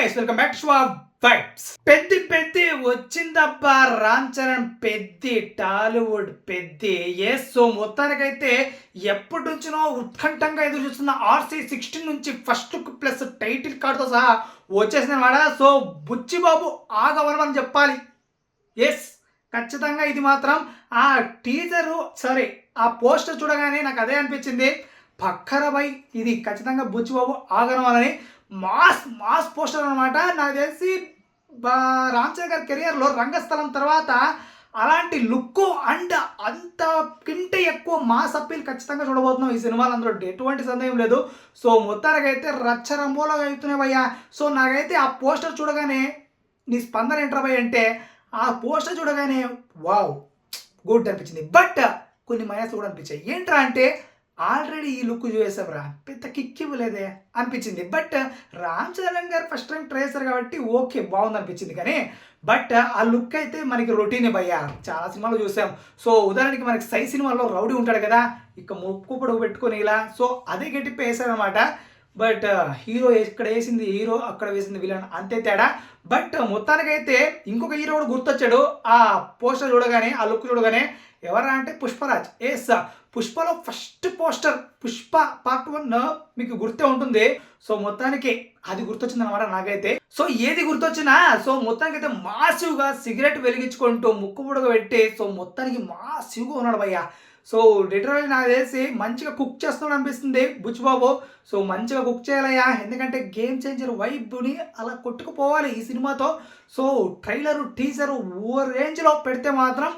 Guys welcome back to vibes Peddi Peddi వచ్చిందబ్బా Ram Charan Peddi Tollywood Peddi yes so మొత్తానికైతే ఎప్పటి నుంచినో ఉత్కంఠంగా ఎదురు చూస్తున్న ఆర్సీ సిక్స్టీన్ నుంచి ఫస్ట్ ప్లస్ టైటిల్ కార్డుతో సహా వచ్చేసిన వాడ సో బుచ్చిబాబు ఆగవరం అని చెప్పాలి. ఎస్ ఖచ్చితంగా ఇది మాత్రం ఆ టీజరు సరే ఆ పోస్టర్ చూడగానే నాకు అదే అనిపించింది. పక్కరపై ఇది ఖచ్చితంగా బుచ్చిబాబు ఆగనవాలని మాస్ మాస్ పోస్టర్ అనమాట నాకు తెలిసి బా- రామ్ చరణ్ గారి కెరియర్లో రంగస్థలం తర్వాత అలాంటి లుక్ అండ్ అంత కింటే ఎక్కువ మాస్ అప్పీల్ ఖచ్చితంగా చూడబోతున్నాం ఈ సినిమాలందరూ అందులో. ఎటువంటి సందేహం లేదు. సో మొత్తానికైతే రచ్చరంబోలో అవుతున్నాయి సో నాకైతే ఆ పోస్టర్ చూడగానే నీ స్పందన ఏంట్రా అంటే ఆ పోస్టర్ చూడగానే వావ్ గుడ్ అనిపించింది. బట్ కొన్ని మైనస్ కూడా అనిపించాయి. ఏంట్రా అంటే ఆల్రెడీ ఈ లుక్ చూసావురా పెద్ద కిక్ ఇవ్వలేదే అనిపించింది. బట్ రామ్ చరణ్ గారు ఫస్ట్ టైం ట్రై చేశారు కాబట్టి ఓకే బాగుంది అనిపించింది కానీ బట్ ఆ లుక్ అయితే మనకి రొటీన్ భయ్యా. చాలా సినిమాలు చూసాం. సో ఉదాహరణకి మనకి సై సినిమాలో రౌడీ ఉంటాడు కదా ఇక ముక్కు పొడుగు పెట్టుకొని ఇలా. సో అదే గెటిప్ వేసారనమాట బట్ హీరో ఇక్కడ వేసింది హీరో అక్కడ వేసింది విలన్ అంతే తేడా. బట్ మొత్తానికైతే ఇంకొక హీరో కూడా గుర్తొచ్చాడు. ఆ పోస్టర్ చూడగానే ఆ లుక్ చూడగానే ఎవరా అంటే Pushparaj. Yes పుష్పలో first poster Pushpa part one మీకు గుర్తే ఉంటుంది. సో మొత్తానికి అది గుర్తొచ్చింది అనమాట నాకైతే. సో ఏది గుర్తొచ్చినా సో మొత్తానికి అయితే మాసివ్గా సిగరెట్ వెలిగించుకుంటూ ముక్కు పొడగ పెట్టి సో మొత్తానికి మాసివ్గా ఉన్నాడు భయ్యా. సో లిటరల్ నాకు తెలిసి మంచిగా కుక్ చేస్తున్నాడు అనిపిస్తుంది బుచ్చిబాబు. సో మంచిగా కుక్ చేయాలయ్యా. ఎందుకంటే గేమ్ చేంజర్ వైబ్ని అలా కొట్టుకుపోవాలి ఈ సినిమాతో. సో ట్రైలరు టీజరు ఓ రేంజ్లో పెడితే మాత్రం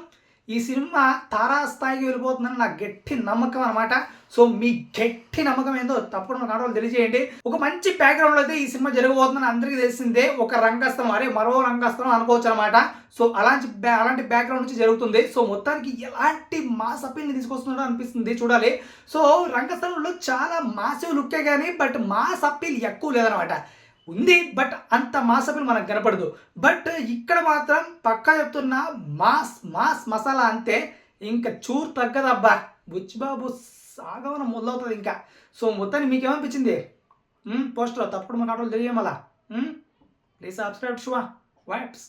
ఈ సినిమా తారాస్థాయికి వెళ్ళిపోతుందని నా గట్టి నమ్మకం అనమాట సో మీ గట్టి నమ్మకం ఏందో తప్పుడు మన కాంట్రోల్ తెలియజేయండి. ఒక మంచి బ్యాక్గ్రౌండ్లో అయితే ఈ సినిమా జరగబోతుందని అందరికీ తెలిసిందే. ఒక రంగస్థలం అరే మరో రంగస్థలం అనుకోవచ్చు అనమాట సో అలాంటి బ్యా- అలాంటి బ్యాక్గ్రౌండ్ నుంచి జరుగుతుంది. సో మొత్తానికి ఎలాంటి మాస్ అప్పీల్ని తీసుకొస్తున్నాడో అనిపిస్తుంది చూడాలి. సో రంగస్థలంలో చాలా మాసివ్ లుక్కే కానీ బట్ మాస్ అప్పీల్ ఎక్కువ లేదనమాట ఉంది బట్ అంత మాస్ అప్పీల్ మనకు కనపడదు. బట్ ఇక్కడ మాత్రం పక్కా చెప్తున్న మాస్ మాస్ మసాలా అంతే ఇంకా చూరు తగ్గదబ్బా బుచ్చిబాబు సాగవన మొదలవుతుంది ఇంకా. సో మొత్తానికి మీకేమనిపించింది? పోస్టర్ తప్పుడు మన ఆటోలు తెలియమలా ప్లీజ్ సబ్స్క్రైబ్ షువా వాట్స్